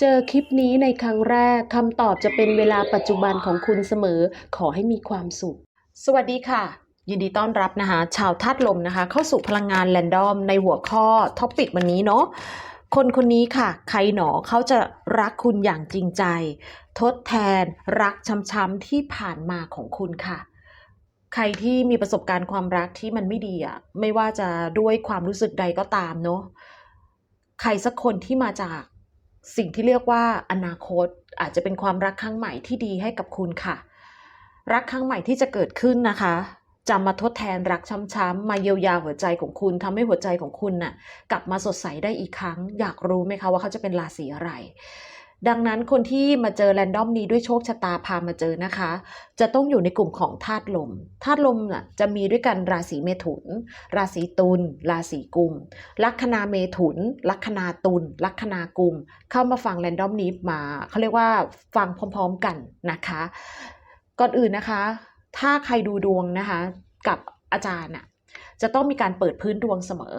เจอคลิปนี้ในครั้งแรกคำตอบจะเป็นเวลาปัจจุบันของคุณเสมอ ขอให้มีความสุข สวัสดีค่ะ ยินดีต้อนรับนะคะชาวธาตุลมนะคะ เข้าสู่พลังงานแรนดอมในหัวข้อท็อปิกวันนี้เนาะคนคนนี้ค่ะ ใครหนอเขาจะรักคุณอย่างจริงใจ ทดแทนรักช้ำๆที่ผ่านมาของคุณค่ะใครที่มีประสบการณ์ความรักที่มันไม่ดีอะไม่ว่าจะด้วยความรู้สึกใดก็ตามเนาะใครสักคนที่มาจาก สิ่งที่เรียกว่าอนาคตอาจจะเป็นความรักครั้งใหม่ที่ดีให้กับคุณค่ะ รักครั้งใหม่ที่จะเกิดขึ้นนะคะจะมาทดแทนรักช้ำๆมาเยียวยาหัวใจของคุณทำให้หัวใจของคุณน่ะกลับมาสดใสได้อีกครั้ง อยากรู้ไหมคะว่าเขาจะเป็นราศีอะไร ดังนั้นคนที่มาเจอแรนดอมนี้ด้วยโชคชะตาพามาเจอนะคะ จะต้องอยู่ในกลุ่มของธาตุลมธาตุลมน่ะจะมีด้วยกันราศีเมถุน ราศีตุลราศีกุม ลัคนาเมถุน ลัคนาตุลลัคนากุม เข้ามาฟังแรนดอมนี้มาเขาเรียกว่าฟังพร้อม ๆกันนะคะ ก่อนอื่นนะคะ ถ้าใครดูดวงนะคะ กับอาจารย์น่ะจะต้องมีการเปิดพื้นดวงเสมอ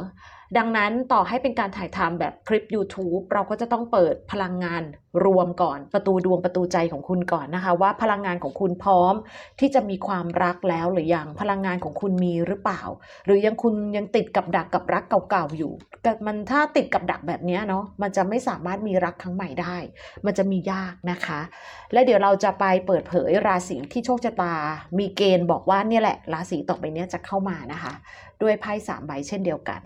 ดังนั้นต่อให้เป็นการถ่ายทำแบบคลิป YouTube เราก็จะต้องเปิดพลังงานรวมก่อนประตูดวงประตูใจของคุณก่อนนะคะ ว่าพลังงานของคุณพร้อมที่จะมีความรักแล้วหรือยังพลังงานของคุณมีหรือเปล่า หรือยังคุณยังติดกับดักกับรักเก่าๆอยู่มันถ้าติดกับดักแบบนี้เนาะมันจะไม่สามารถมีรักครั้งใหม่ได้ มันจะมียากนะคะ และเดี๋ยวเราจะไปเปิดเผยราศีที่โชคชะตา มีเกณฑ์บอกว่าเนี่ยแหละราศีต่อไปนี้จะเข้ามานะคะ ด้วยไพ่สามใบเช่นเดียวกัน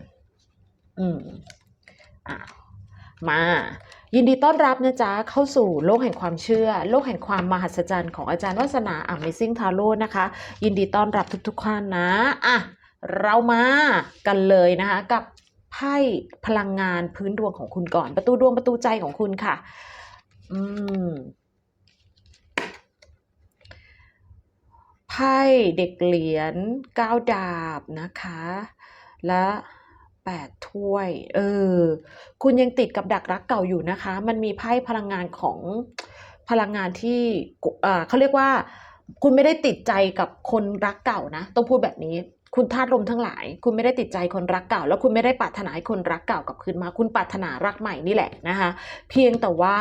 อืมอะมา ยินดีต้อนรับนะจ๊ะ เข้าสู่โลกแห่งความเชื่อ โลกแห่งความมหัศจรรย์ของอาจารย์วัฒนา Amazing Tarot นะคะ ยินดีต้อนรับทุกๆท่านนะอะเรามากันเลยนะคะ กับไพ่พลังงานพื้นดวงของคุณก่อน ประตูดวงประตูใจของคุณค่ะ อืมไพ่เด็กเหรียญก้าวดาบนะคะ และ แปดถ้วย เออ คุณยังติดกับดักรักเก่าอยู่นะคะ มันมีไพ่พลังงานของพลังงานที่เขาเรียกว่า คุณไม่ได้ติดใจกับคนรักเก่านะ ต้องพูดแบบนี้ คุณธาตุลมทั้งหลาย คุณไม่ได้ติดใจคนรักเก่า แล้วคุณไม่ได้ปรารถนาให้คนรักเก่ากลับคืนมา คุณปรารถนารักใหม่นี่แหละนะคะ เพียงแต่ว่า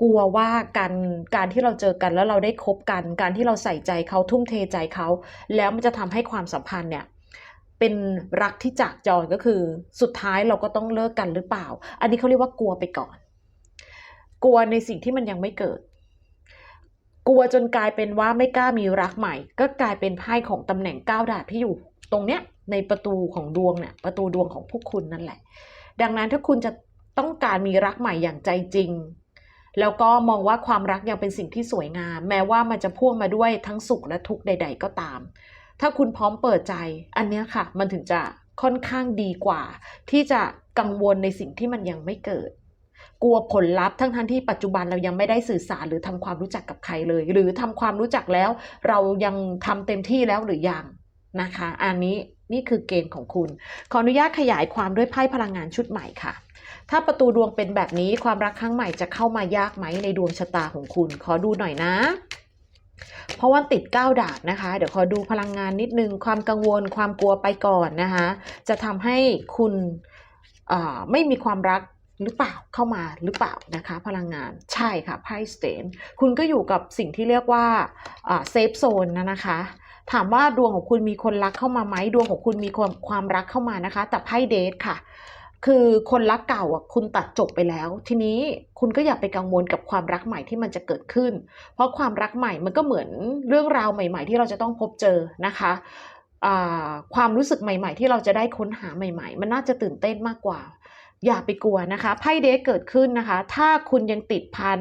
กลัวว่าการการที่เราเจอกันแล้วเราได้คบกัน การที่เราใส่ใจเขาทุ่มเทใจเขา แล้วมันจะทำให้ความสัมพันธ์เนี่ย เป็นรักที่จากจรก็คือ สุดท้ายเราก็ต้องเลิกกันหรือเปล่า อันนี้เขาเรียกว่ากลัวไปก่อน กลัวในสิ่งที่มันยังไม่เกิด กลัวจนกลายเป็นว่าไม่กล้ามีรักใหม่ ก็กลายเป็นไพ่ของตำแหน่งก้าวดาบที่อยู่ ตรงเนี้ยในประตูของดวงเนี่ยประตูดวงของพวกคุณนั่นแหละ ดังนั้นถ้าคุณจะต้องการมีรักใหม่อย่างใจจริง แล้วก็มองว่าความรักยังเป็นสิ่งที่สวยงาม แม้ว่ามันจะพ่วงมาด้วยทั้งสุขและทุกข์ใด ๆ ก็ตาม ถ้าคุณพร้อมเปิดใจ อันนี้ค่ะ มันถึงจะค่อนข้างดีกว่า ที่จะกังวลในสิ่งที่มันยังไม่เกิด กลัวผลลัพธ์ทั้งทั้งที่ปัจจุบันเรายังไม่ได้สื่อสารหรือทำความรู้จักกับใครเลย หรือทำความรู้จักแล้ว เรายังทำเต็มที่แล้วหรือยังนะคะ อันนี้นี่คือเกณฑ์ของคุณ ขออนุญาตขยายความด้วยไพ่พลังงานชุดใหม่ค่ะ ถ้าประตูดวงเป็นแบบนี้ความรักครั้งใหม่จะเข้ามายากไหมในดวงชะตาของคุณ ขอดูหน่อยนะ เพราะว่าติดก้าวดาบนะคะ เดี๋ยวขอดูพลังงานนิดนึง ความกังวลความกลัวไปก่อนนะคะ จะทำให้คุณไม่มีความรักหรือเปล่าเข้ามาหรือเปล่านะคะ พลังงานใช่ค่ะไพ่สเตนคุณก็อยู่กับสิ่งที่เรียกว่าเซฟโซนนะนะคะถามว่าดวงของคุณมีคนรักเข้ามาไหมดวงของคุณมีความความรักเข้ามานะคะ แต่ไพ่เดทค่ะ คือคนรักเก่าอะคุณตัดจบไปแล้ว ทีนี้คุณก็อย่าไปกังวลกับความรักใหม่ที่มันจะเกิดขึ้น เพราะความรักใหม่มันก็เหมือนเรื่องราวใหม่ ๆ ที่เราจะต้องพบเจอนะคะ ความรู้สึกใหม่ ๆ ที่เราจะได้ค้นหาใหม่ ๆ มันน่าจะตื่นเต้นมากกว่า อย่าไปกลัวนะคะไพ่เดทเกิดขึ้นนะคะ ถ้าคุณยังติดพัน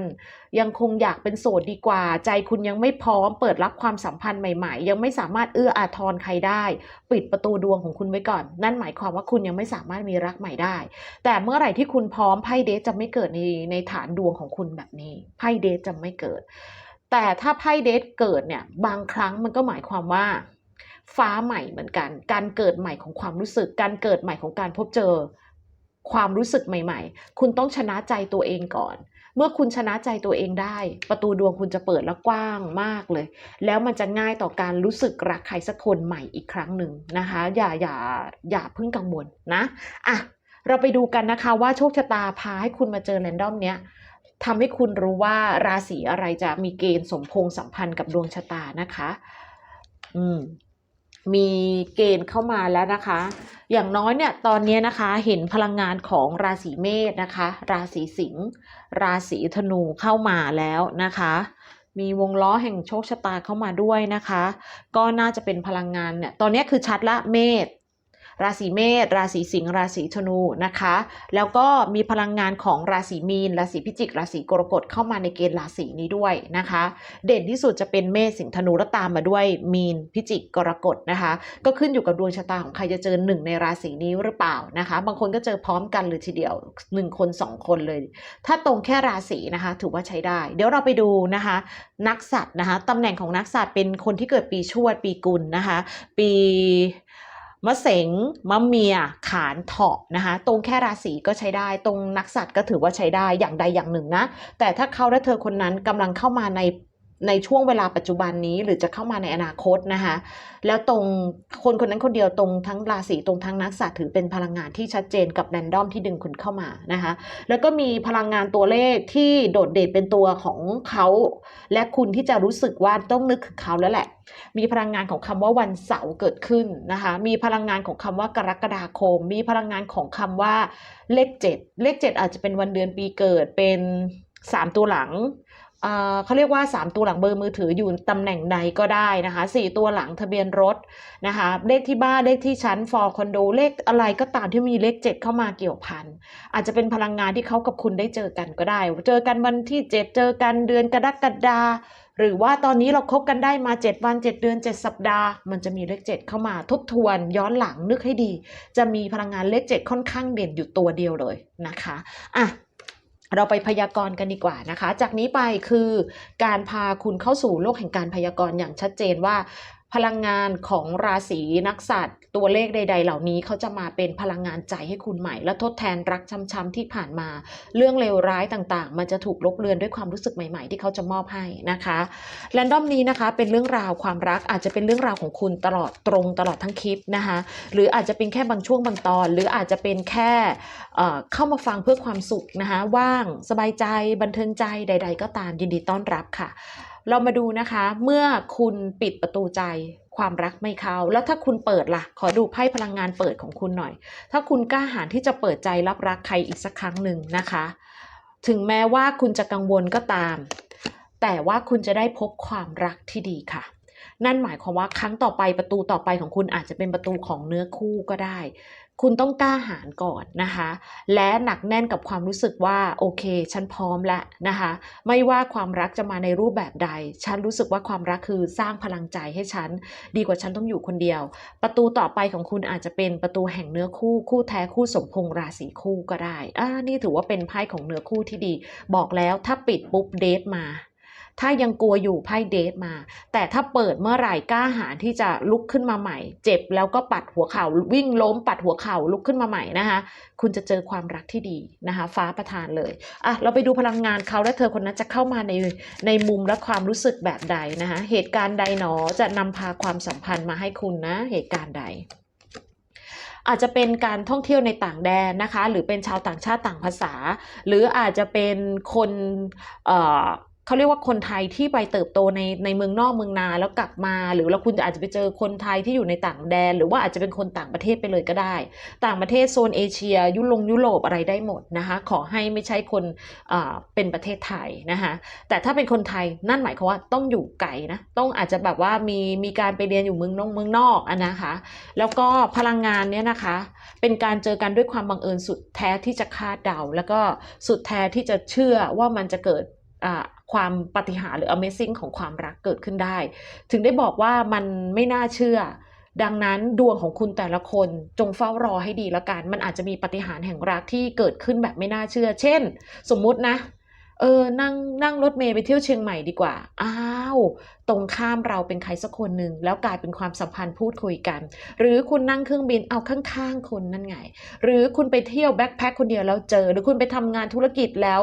ยังคงอยากเป็นโสดดีกว่า ใจคุณยังไม่พร้อม เปิดรับความสัมพันธ์ใหม่ ๆ ยังไม่สามารถเอื้ออาทรใครได้ ปิดประตูดวงของคุณไว้ก่อน นั่นหมายความว่าคุณยังไม่สามารถมีรักใหม่ได้ แต่เมื่อไหร่ที่คุณพร้อมไพ่เดทจะไม่เกิดในในฐานดวงของคุณแบบนี้ไพ่เดทจะไม่เกิด แต่ถ้าไพ่เดทเกิดเนี่ยบางครั้งมันก็หมายความว่า ฟ้าใหม่เหมือนกัน การเกิดใหม่ของความรู้สึก การเกิดใหม่ของการพบเจอ ความรู้สึกใหม่ ๆ คุณต้องชนะใจตัวเองก่อน เมื่อคุณชนะใจตัวเองได้ ประตูดวงคุณจะเปิดแล้วกว้างมากเลย แล้วมันจะง่ายต่อการรู้สึกรักใครสักคนใหม่อีกครั้งหนึ่งนะคะ อย่าอย่าอย่าเพิ่งกังวลนะอะเราไปดูกันนะคะว่าโชคชะตาพาให้คุณมาเจอแรนดอมเนี้ยทำให้คุณรู้ว่าราศีอะไรจะมีเกณฑ์สมพงษ์สัมพันธ์กับดวงชะตานะคะ อืม มีเกณฑ์เข้ามาแล้วนะคะ อย่างน้อยเนี่ยตอนนี้นะคะเห็นพลังงานของราศีเมษนะคะ ราศีสิงห์ราศีธนูเข้ามาแล้วนะคะมีวงล้อแห่งโชคชะตาเข้ามาด้วยนะคะ ก็น่าจะเป็นพลังงานเนี่ย ตอนนี้คือชัดละเมษ ราศีเมษราศีสิงห์ราศีธนูนะคะ แล้วก็มีพลังงานของราศีมีน ราศีพิจิก ราศีกรกฎเข้ามาในเกณฑ์ราศีนี้ด้วยนะคะ เด่นที่สุดจะเป็นเมษสิงห์ธนูแล้วตามมาด้วยมีนพิจิกกรกฎนะคะ ก็ขึ้นอยู่กับดวงชะตาของใครจะเจอหนึ่งในราศีนี้หรือเปล่านะคะ บางคนก็เจอพร้อมกันเลยทีเดียวหนึ่งคนสองคนเลย ถ้าตรงแค่ราศีนะคะ ถือว่าใช้ได้ เดี๋ยวเราไปดูนะคะ นักสัตว์นะคะตำแหน่งของนักสัตว์เป็นคนที่เกิดปีชวดปีกุลนะคะ ปี มะเสงมะเมีย ขานเถาะนะคะ ตรงแค่ราศีก็ใช้ได้ ตรงนักสัตว์ก็ถือว่าใช้ได้อย่างใดอย่างหนึ่งนะ แต่ถ้าเขาและเธอคนนั้นกำลังเข้ามาใน ในช่วงเวลาปัจจุบันนี้หรือจะเข้ามาในอนาคตนะคะแล้วตรงคนคนนั้นคนเดียวตรงทั้งราศีตรงทั้งนักสัตว์ถือเป็นพลังงานที่ชัดเจนกับแรนดอมที่ดึงคุณเข้ามานะคะแล้วก็มีพลังงานตัวเลขที่โดดเด่นเป็นตัวของเขาและคุณที่จะรู้สึกว่าต้องนึกถึงเขาแล้วแหละ มีพลังงานของคำว่าวันเสาร์เกิดขึ้นนะคะมีพลังงานของคำว่ากรกฎาคม มีพลังงานของคำว่าเลขเจ็ดเลขเจ็ดอาจจะเป็นวันเดือนปีเกิดเป็นสามตัวหลัง เขาเรียกว่า 3 ตัวหลังเบอร์มือถืออยู่ตำแหน่งใดก็ได้นะคะ 4 ตัวหลังทะเบียนรถนะคะ เลขที่บ้านเลขที่ชั้นฟอร์คอนโดเลขอะไรก็ตามที่มีเลข 7 เข้ามาเกี่ยวพัน อาจจะเป็นพลังงานที่เขากับคุณได้เจอกันก็ได้ เจอกันวันที่ 7 เจอกันเดือนกรกฎาหรือว่าตอนนี้เราคบกันได้มา 7 วัน 7 เดือน 7 สัปดาห์ มันจะมีเลข 7 เข้ามาทบทวนย้อนหลังนึกให้ดี จะมีพลังงานเลข 7 ค่อนข้างเด่นอยู่ตัวเดียวเลยนะคะอะ เราไปพยากรณ์กันดีกว่านะคะ จากนี้ไปคือการพาคุณเข้าสู่โลกแห่งการพยากรณ์อย่างชัดเจนว่า พลังงานของราศีนักสัตว์ตัวเลขใด ๆ เหล่านี้เขาจะมาเป็นพลังงานใจให้คุณใหม่ และทดแทนรักช้ำๆที่ผ่านมา เรื่องเลวร้ายต่างๆ มันจะถูกลบเลือนด้วยความรู้สึกใหม่ ๆ ที่เขาจะมอบให้นะคะแรนดอมนี้นะคะเป็นเรื่องราวความรักอาจจะเป็นเรื่องราวของคุณตลอดตรงตลอดทั้งคลิปนะคะหรืออาจจะเป็นแค่บางช่วงบางตอน หรืออาจจะเป็นแค่เอ่อเข้ามาฟังเพื่อความสุขนะคะว่างสบายใจบันเทิงใจใด ๆ ก็ตามยินดีต้อนรับค่ะ เรามาดูนะคะ เมื่อคุณปิดประตูใจความรักไม่เข้า แล้วถ้าคุณเปิดล่ะ ขอดูไพ่พลังงานเปิดของคุณหน่อย ถ้าคุณกล้าหาญที่จะเปิดใจรับรักใครอีกสักครั้งหนึ่งนะคะ ถึงแม้ว่าคุณจะกังวลก็ตาม แต่ว่าคุณจะได้พบความรักที่ดีค่ะ นั่นหมายความว่าครั้งต่อไปประตูต่อไปของคุณอาจจะเป็นประตูของเนื้อคู่ก็ได้ คุณต้องกล้าหาญก่อนนะคะ และหนักแน่นกับความรู้สึกว่าโอเค ฉันพร้อมแล้วนะคะ ไม่ว่าความรักจะมาในรูปแบบใด ฉันรู้สึกว่าความรักคือสร้างพลังใจให้ฉัน ดีกว่าฉันต้องอยู่คนเดียว ประตูต่อไปของคุณอาจจะเป็นประตูแห่งเนื้อคู่ คู่แท้คู่สมพงษ์ราศีคู่ก็ได้อ่านี่ถือว่าเป็นไพ่ของเนื้อคู่ที่ดี บอกแล้วถ้าปิดปุ๊บเดทมา ถ้ายังกลัวอยู่ไพ่เดทมา แต่ถ้าเปิดเมื่อไหร่กล้าหาญที่จะลุกขึ้นมาใหม่ เจ็บแล้วก็ปัดหัวเข่าวิ่งล้มปัดหัวเข่าลุกขึ้นมาใหม่นะคะ คุณจะเจอความรักที่ดีนะคะ ฟ้าประทานเลยอะเราไปดูพลังงานเขาและเธอคนนั้นจะเข้ามาในในมุมและความรู้สึกแบบใดนะคะ เหตุการณ์ใดหนอจะนำพาความสัมพันธ์มาให้คุณนะ เหตุการณ์ใดอาจจะเป็นการท่องเที่ยวในต่างแดนนะคะ หรือเป็นชาวต่างชาติต่างภาษา หรืออาจจะเป็นคนเอ่อ เขาเรียกว่าคนไทยที่ไปเติบโตในในเมืองนอกเมืองนาแล้วกลับมา หรือแล้วคุณอาจจะไปเจอคนไทยที่อยู่ในต่างแดน หรือว่าอาจจะเป็นคนต่างประเทศไปเลยก็ได้ ต่างประเทศโซนเอเชีย ยุโรปยุโรปอะไรได้หมดนะคะ ขอให้ไม่ใช่คนเป็นประเทศไทยนะคะแต่ถ้าเป็นคนไทยนั่นหมายความว่าต้องอยู่ไกลนะต้องอาจจะแบบว่ามีมีการไปเรียนอยู่เมืองนอกเมืองนอกอะนะคะ แล้วก็พลังงานเนี่ยนะคะ เป็นการเจอกันด้วยความบังเอิญสุดแท้ที่จะคาดเดา แล้วก็สุดแท้ที่จะเชื่อว่ามันจะเกิด ความปฏิหารหรือ Amazing ของความรักเกิดขึ้นได้ ถึงได้บอกว่ามันไม่น่าเชื่อ ดังนั้นดวงของคุณแต่ละคนจงเฝ้ารอให้ดีละกัน มันอาจจะมีปฏิหารแห่งรักที่เกิดขึ้นแบบไม่น่าเชื่อ เช่น สมมุตินะ เออ นั่งนั่งรถเมล์ไปเที่ยวเชียงใหม่ดีกว่า อ้าว ตรงข้ามเราเป็นใครสักคนหนึ่งแล้วกลายเป็นความสัมพันธ์พูดคุยกัน หรือคุณนั่งเครื่องบินเอาข้างๆคนนั่นไง หรือคุณไปเที่ยวแบ็คแพคคนเดียวแล้วเจอ หรือคุณไปทำงานธุรกิจแล้ว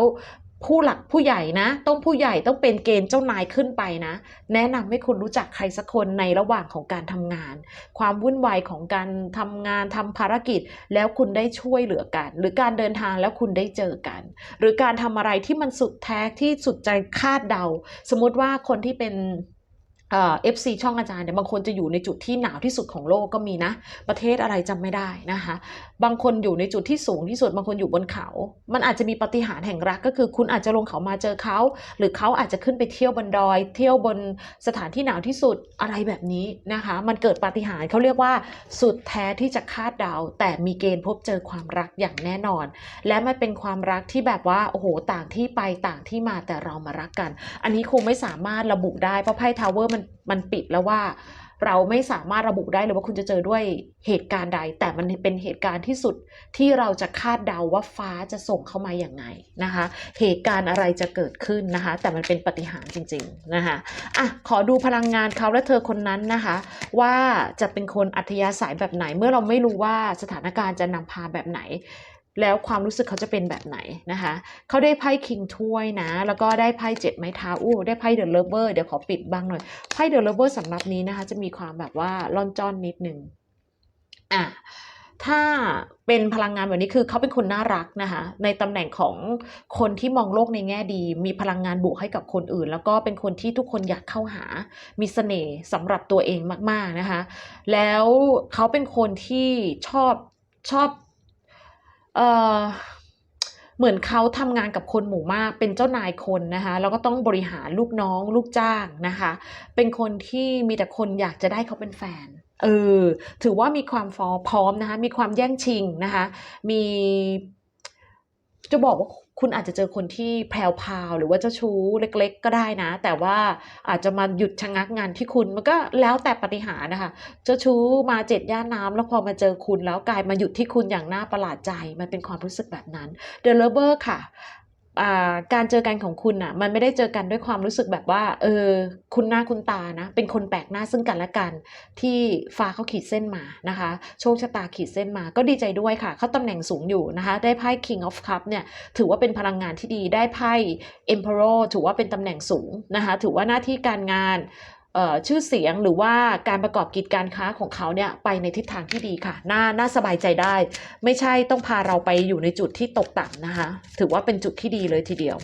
ผู้หลักผู้ใหญ่นะ ต้องผู้ใหญ่ต้องเป็นเกณฑ์เจ้านายขึ้นไปนะ แนะนำให้คุณรู้จักใครสักคนในระหว่างของการทำงาน ความวุ่นวายของการทำงานทำภารกิจ แล้วคุณได้ช่วยเหลือกัน หรือการเดินทางแล้วคุณได้เจอกัน หรือการทำอะไรที่มันสุดแท้ที่สุดใจคาดเดา สมมุติว่าคนที่เป็น เอฟซีช่องอาจารย์เนี่ยบางคนจะอยู่ในจุดที่หนาวที่สุดของโลกก็มีนะ ประเทศอะไรจำไม่ได้นะคะ บางคนอยู่ในจุดที่สูงที่สุดบางคนอยู่บนเขา มันอาจจะมีปฏิหารแห่งรักก็คือคุณอาจจะลงเขามาเจอเขา หรือเขาอาจจะขึ้นไปเที่ยวบนดอย เที่ยวบนสถานที่หนาวที่สุดอะไรแบบนี้นะคะ มันเกิดปฏิหารเขาเรียกว่า สุดแท้ที่จะคาดเดา แต่มีเกณฑ์พบเจอความรักอย่างแน่นอน และไมันเป็นความรักที่แบบว่าโอ้โหต่างที่ไปต่างที่มาแต่เรามารักกัน อันนี้คงไม่สามารถระบุได้เพราะไพ่ทาวเวอร์มันมันปิดแล้วว่าเราไม่สามารถระบุได้เลยว่าคุณจะเจอด้วยเหตุการณ์ใด แต่มันเป็นเหตุการณ์ที่สุดที่เราจะคาดเดาว่าฟ้าจะส่งเข้ามาอย่างไงนะคะ เหตุการณ์อะไรจะเกิดขึ้นนะคะ แต่มันเป็นปฏิหารจริง ๆนะคะอะขอดูพลังงานเขาและเธอคนนั้นนะคะ ว่าจะเป็นคนอัธยาศัยแบบไหนเมื่อเราไม่รู้ว่าสถานการณ์จะนำพาแบบไหน แล้วความรู้สึกเขาจะเป็นแบบไหนนะคะ เขาได้ไพ่คิงถ้วยนะ แล้วก็ได้ไพ่เจ็ดไม้เท้าอู้ได้ไพ่เดอะเลเวอร์เดี๋ยวขอปิดบ้างหน่อย ไพ่เดอะเลเวอร์สำหรับนี้นะคะ จะมีความแบบว่าล่อนจ้อนนิดนึง อะ ถ้าเป็นพลังงานแบบนี้คือเขาเป็นคนน่ารักนะคะ ในตำแหน่งของคนที่มองโลกในแง่ดี มีพลังงานบวกให้กับคนอื่น แล้วก็เป็นคนที่ทุกคนอยากเข้าหา มีเสน่ห์สำหรับตัวเองมาก ๆนะคะ แล้วเขาเป็นคนที่ชอบชอบ เอ่อเหมือนเขาทำงานกับคนหมู่มาก เป็นเจ้านายคนนะคะแล้วก็ต้องบริหารลูกน้องลูกจ้างนะคะ เป็นคนที่มีแต่คนอยากจะได้เขาเป็นแฟนเออถือว่ามีความฟอพร้อมนะคะ มีความแย่งชิงนะคะ มี จะบอกว่าคุณอาจจะเจอคนที่แพรวพาวหรือว่าเจ้าชู้เล็ก ๆ ก็ได้นะ แต่ว่าอาจจะมาหยุดชะงักงานที่คุณมันก็แล้วแต่ปฏิหารนะคะ เจ้าชู้มาเจ็ดย่านน้ำแล้วพอมาเจอคุณแล้วกลายมาหยุดที่คุณอย่างน่าประหลาดใจ มันเป็นความรู้สึกแบบนั้นเดลเวอร์ค่ะอ่า การเจอกันของคุณอะ มันไม่ได้เจอกันด้วยความรู้สึกแบบว่า เออ คุณหน้าคุณตานะ เป็นคนแปลกหน้าซึ่งกันและกัน ที่ฟ้าเขาขีดเส้นมานะคะ โชคชะตาขีดเส้นมา ก็ดีใจด้วยค่ะ เขาตำแหน่งสูงอยู่นะคะ ได้ไพ่ King of Cup เนี่ย ถือว่าเป็นพลังงานที่ดี ได้ไพ่ Emperor ถือว่าเป็นตำแหน่งสูงนะคะ ถือว่าหน้าที่การงาน ชื่อเสียงหรือว่าการประกอบกิจการค้าของเขาเนี่ยไปในทิศทางที่ดีค่ะ น่า น่าสบายใจได้ ไม่ใช่ต้องพาเราไปอยู่ในจุดที่ตกต่ำนะคะ ถือว่าเป็นจุดที่ดีเลยทีเดียว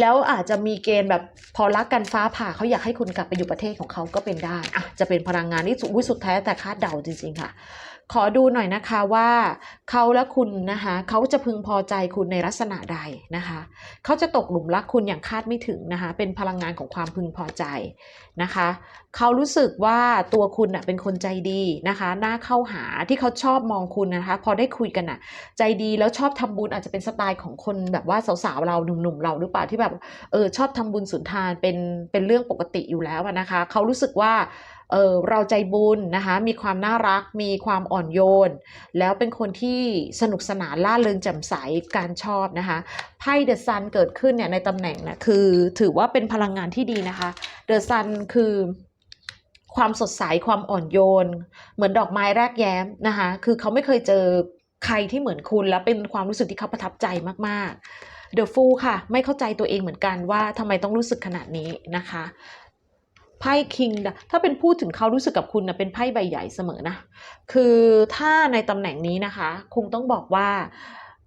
แล้วอาจจะมีเกณฑ์แบบพอรักกันฟ้าผ่าเขาอยากให้คุณกลับไปอยู่ประเทศของเขาก็เป็นได้อะจะเป็นพลังงานที่สุดอุ๊ยสุดแท้แต่คาดเดาจริง ๆ ค่ะ ขอดูหน่อยนะคะว่าเขาและคุณนะคะเขาจะพึงพอใจคุณในลักษณะใดนะคะเขาจะตกหลุมรักคุณอย่างคาดไม่ถึงนะคะเป็นพลังงานของความพึงพอใจนะคะเขารู้สึกว่าตัวคุณนะเป็นคนใจดีนะคะน่าเข้าหาที่เขาชอบมองคุณนะคะพอได้คุยกันน่ะใจดีแล้วชอบทำบุญอาจจะเป็นสไตล์ของคนแบบว่าสาวๆเราหนุ่มๆเราหรือเปล่าที่แบบเออชอบทำบุญสุนทานเป็นเป็นเรื่องปกติอยู่แล้วนะคะเขารู้สึกว่า เออเราใจบุญนะคะมีความน่ารักมีความอ่อนโยน แล้วเป็นคนที่สนุกสนานล่าเริงแจ่มใสการชอบนะคะไพ่เดอะซันเกิดขึ้นเนี่ยในตำแหน่งนะคือถือว่าเป็นพลังงานที่ดีนะคะเดอะซันคือความสดใสความอ่อนโยน เหมือนดอกไม้แรกแย้มนะคะคือเขาไม่เคยเจอใครที่เหมือนคุณแล้วเป็นความรู้สึกที่เขาประทับใจมากๆ The Fool ค่ะ ไม่เข้าใจตัวเองเหมือนกันว่าทำไมต้องรู้สึกขนาดนี้นะคะ ไพ่คิงถ้าเป็นพูดถึงเขารู้สึกกับคุณนะเป็นไพ่ใบใหญ่เสมอนะ คือถ้าในตำแหน่งนี้นะคะคงต้องบอกว่า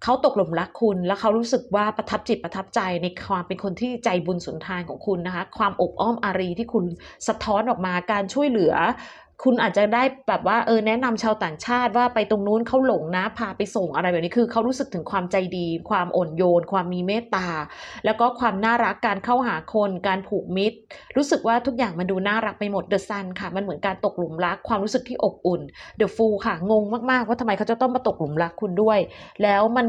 เขาตกหลุมรักคุณแล้วเขารู้สึกว่าประทับจิตประทับใจในความเป็นคนที่ใจบุญสุนทานของคุณนะคะ ความอบอ้อมอารีที่คุณสะท้อนออกมาการช่วยเหลือ คุณอาจจะได้แบบว่าเออแนะนำชาวต่างชาติว่าไปตรงนู้นเขาหลงนะพาไปส่งอะไรแบบนี้คือเขารู้สึกถึงความใจดี ความอ่อนโยน ความมีเมตตา แล้วก็ความน่ารักการเข้าหาคนการผูกมิตร รู้สึกว่าทุกอย่างมันดูน่ารักไปหมดเดอะซันค่ะมันเหมือนการตกหลุมรักความรู้สึกที่อบอุ่นเดอะฟูค่ะงงมากๆว่าทำไมเขาจะต้องมาตกหลุมรักคุณด้วย แล้วมัน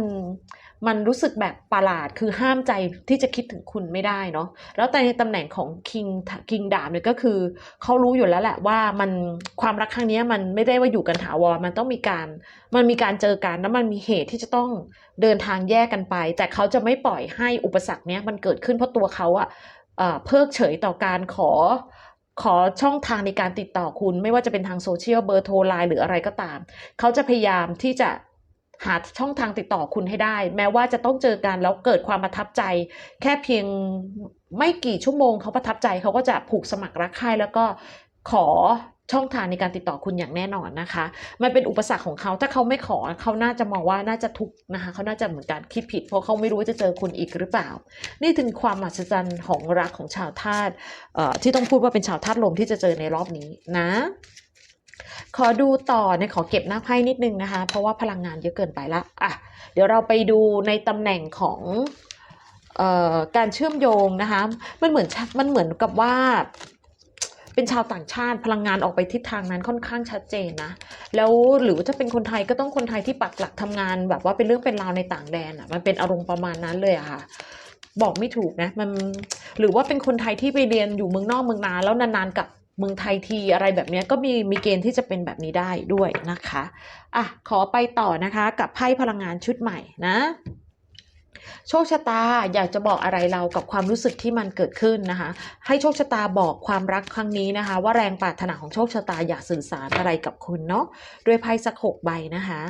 มันรู้สึกแบบประหลาดคือห้ามใจที่จะคิดถึงคุณไม่ได้เนาะแล้วแต่ในตำแหน่งของคิงคิงดามเนี่ยก็คือเขารู้อยู่แล้วแหละว่ามันความรักครั้งนี้มันไม่ได้ว่าอยู่กันถาวรมันต้องมีการ มันมีการเจอกันแล้วมันมีเหตุที่จะต้องเดินทางแยกกันไป แต่เขาจะไม่ปล่อยให้อุปสรรคเนี้ยมันเกิดขึ้นเพราะตัวเขาอะเอ่อเพิกเฉยต่อการขอขอช่องทางในการติดต่อคุณ ไม่ว่าจะเป็นทางโซเชียลเบอร์โทรไลน์หรืออะไรก็ตาม เขาจะพยายามที่จะ หาช่องทางติดต่อคุณให้ได้ แม้ว่าจะต้องเจอกันแล้วเกิดความประทับใจ แค่เพียงไม่กี่ชั่วโมงเขาประทับใจเขาก็จะผูกสมัครรักใคร่แล้วก็ขอช่องทางในการติดต่อคุณอย่างแน่นอนนะคะ มันเป็นอุปสรรคของเขา ถ้าเขาไม่ขอเขาน่าจะมองว่าน่าจะทุกข์นะคะ เขาน่าจะเหมือนกันคิดผิด เพราะเขาไม่รู้ว่าจะเจอคุณอีกหรือเปล่า นี่ถึงความมหัศจรรย์ของรักของชาวธาตุที่ต้องพูดว่าเป็นชาวธาตุลมที่จะเจอในรอบนี้นะ ขอดูต่อเนี่ยขอเก็บหน้าไพ่นิดนึงนะคะ เพราะว่าพลังงานเยอะเกินไปละอะเดี๋ยวเราไปดูในตำแหน่งของออการเชื่อมโยงนะคะ มันเหมือนมันเหมือนกับว่า เป็นชาวต่างชาติพลังงานออกไปทิศทางนั้นค่อนข้างชัดเจนนะ แล้วหรือว่าถ้าเป็นคนไทยก็ต้องคนไทยที่ปักหลักทำงาน แบบว่าเป็นเรื่องเป็นราวในต่างแดนอะมันเป็นอารมณ์ประมาณนั้นเลยอะค่ะ บอกไม่ถูกนะมันหรือว่าเป็นคนไทยที่ไปเรียนอยู่เมืองนอกเมืองนาแล้วนานๆกลับ เมืองไทยทีอะไรแบบนี้ก็มีมีเกณฑ์ที่จะเป็นแบบนี้ได้ด้วยนะคะอะขอไปต่อนะคะกับไพ่พลังงานชุดใหม่นะโชคชะตาอยากจะบอกอะไรเรากับความรู้สึกที่มันเกิดขึ้นนะคะ ให้โชคชะตาบอกความรักครั้งนี้นะคะ ว่าแรงปรารถนาของโชคชะตาอยากสื่อสารอะไรกับคุณเนาะด้วยไพ่สักหกใบนะคะ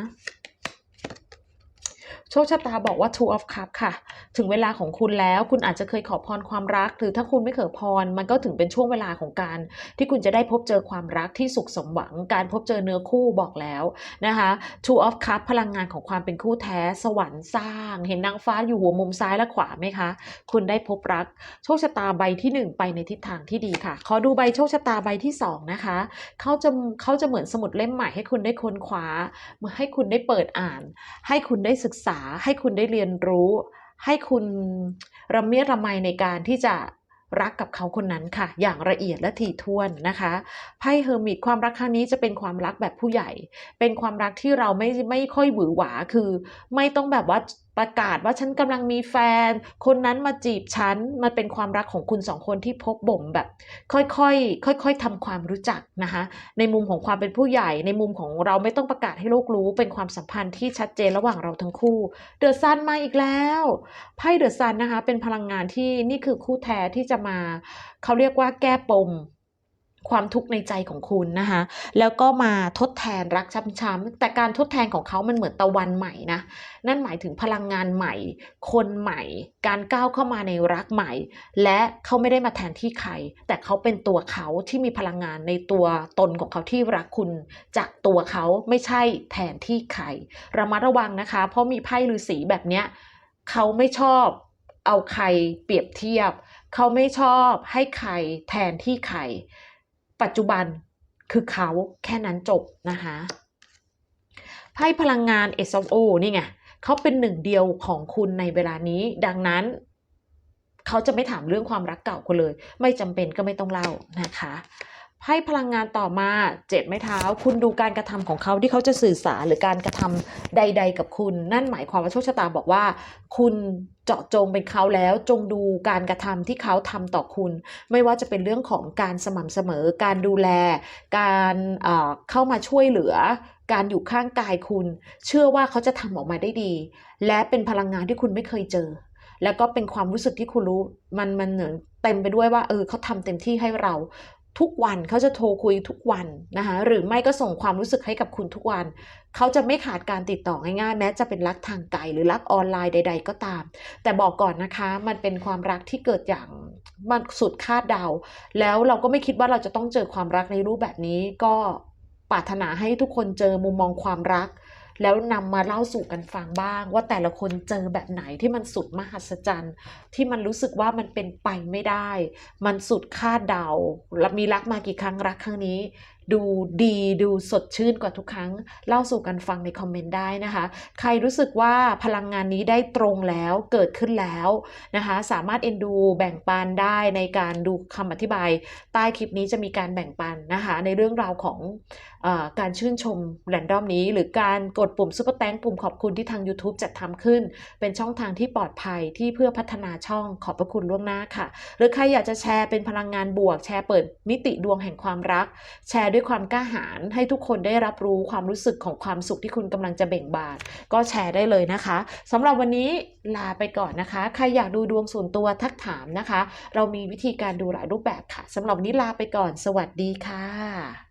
โชคชะตาบอกว่า two of cup ค่ะ ถึงเวลาของคุณแล้ว คุณอาจจะเคยขอพรความรัก หรือถ้าคุณไม่เคยพร มันก็ถึงเป็นช่วงเวลาของการ ที่คุณจะได้พบเจอความรักที่สุขสมหวัง การพบเจอเนื้อคู่บอกแล้วนะคะ two of cup พลังงานของความเป็นคู่แท้ สวรรค์สร้าง เห็นนางฟ้าอยู่หัวมุมซ้ายและขวาไหมคะ คุณได้พบรัก โชคชะตาใบที่หนึ่งไปในทิศทางที่ดีค่ะ ขอดูใบโชคชะตาใบที่สองนะคะ เขาจะเขาจะเหมือนสมุดเล่มใหม่ให้คุณได้ค้นคว้าให้คุณได้เปิดอ่าน ให้คุณได้ศึกษา ให้คุณได้เรียนรู้ ให้คุณระเมียดระไมในการที่จะรักกับเขาคนนั้นค่ะ อย่างละเอียดและถี่ถ้วนนะคะไพ่เฮอร์มิตความรักครั้งนี้จะเป็นความรักแบบผู้ใหญ่ เป็นความรักที่เราไม่ไม่ค่อยหวือหวาคือ ไม่ต้องแบบว่าประกาศว่าฉันกำลังมีแฟน คนนั้นมาจีบฉัน มันเป็นความรักของคุณสองคนที่พบบ่มแบบ ค่อยๆ ค่อยๆทำความรู้จักนะคะในมุมของความเป็นผู้ใหญ่ ในมุมของเราไม่ต้องประกาศให้โลกรู้ เป็นความสัมพันธ์ที่ชัดเจนระหว่างเราทั้งคู่ เดอะซันมาอีกแล้วไพ่เดอะซันนะคะเป็นพลังงานที่นี่คือคู่แท้ที่จะมา เขาเรียกว่าแก้ปม ความทุกข์ในใจของคุณนะคะแล้วก็มาทดแทนรักช้ำๆแต่การทดแทนของเขามันเหมือนตะวันใหม่นะนั่นหมายถึงพลังงานใหม่ คนใหม่ การก้าวเข้ามาในรักใหม่ และเขาไม่ได้มาแทนที่ใคร แต่เขาเป็นตัวเขาที่มีพลังงานในตัวตนของเขาที่รักคุณจากตัวเขาไม่ใช่แทนที่ใครระมัดระวังนะคะ เพราะมีไพ่ฤาษีแบบเนี้ยเขาไม่ชอบเอาใครเปรียบเทียบ เขาไม่ชอบให้ใครแทนที่ใคร ปัจจุบันคือเขาแค่นั้นจบนะคะไพ่พลังงาน S of O นี่ไงเขาเป็นหนึ่งเดียวของคุณในเวลานี้ ดังนั้น เขาจะไม่ถามเรื่องความรักเก่าคุณเลย ไม่จำเป็นก็ไม่ต้องเล่านะคะไพ่พลังงานต่อมาเจ็ดไม้เท้า คุณดูการกระทำของเขาที่เขาจะสื่อสารหรือการกระทำใด ๆ กับคุณ นั่นหมายความว่าโชคชะตาบอกว่า คุณ เจาะจงเป็นเขาแล้วจงดูการกระทำที่เขาทำต่อคุณ ไม่ว่าจะเป็นเรื่องของการสม่ำเสมอ การดูแล การเข้ามาช่วยเหลือ การอยู่ข้างกายคุณ เชื่อว่าเขาจะทำออกมาได้ดี และเป็นพลังงานที่คุณไม่เคยเจอ แล้วก็เป็นความรู้สึกที่คุณรู้มันมันเหมือนเต็มไปด้วยว่าเออเขาทำเต็มที่ให้เรา ทุกวันเขาจะโทรคุยทุกวันนะคะหรือไม่ก็ส่งความรู้สึกให้กับคุณทุกวัน เขาจะไม่ขาดการติดต่อง่ายๆ แม้จะเป็นรักทางไกลหรือรักออนไลน์ใด ๆ ก็ตาม แต่บอกก่อนนะคะมันเป็นความรักที่เกิดอย่างมันสุดคาดเดา แล้วเราก็ไม่คิดว่าเราจะต้องเจอความรักในรูปแบบนี้ก็ปรารถนาให้ทุกคนเจอมุมมองความรัก แล้วนำมาเล่าสู่กันฟังบ้าง ว่าแต่ละคนเจอแบบไหนที่มันสุดมหัศจรรย์ ที่มันรู้สึกว่ามันเป็นไปไม่ได้ มันสุดคาดเดาแล้วมีรักมากี่ครั้งรักครั้งนี้ ดูดีดูสดชื่นกว่าทุกครั้ง เล่าสู่กันฟังในคอมเมนต์ได้นะคะ ใครรู้สึกว่าพลังงานนี้ได้ตรงแล้วเกิดขึ้นแล้วนะคะ สามารถเอ็นดูแบ่งปันได้ในการดูคำอธิบาย ใต้คลิปนี้จะมีการแบ่งปันนะคะ ในเรื่องราวของอการชื่นชมแรนดอมนี้ หรือการกดปุ่มซุปเปอร์แตงปุ่มขอบคุณที่ทาง YouTube จัดทำขึ้น เป็นช่องทางที่ปลอดภัยที่เพื่อพัฒนาช่องขอบพระคุณล่วงหน้าค่ะ หรือใครอยากจะแชร์เป็นพลังงานบวกแชร์เปิดมิติดวงแห่งความรัก แชร์ด้วยความกล้าหาญให้ทุกคนได้รับรู้ความรู้สึกของความสุขที่คุณกำลังจะเบ่งบาน ก็แชร์ได้เลยนะคะสำหรับวันนี้ลาไปก่อนนะคะ ใครอยากดูดวงส่วนตัวทักถามนะคะ เรามีวิธีการดูหลายรูปแบบค่ะสำหรับวันนี้ลาไปก่อน สวัสดีค่ะ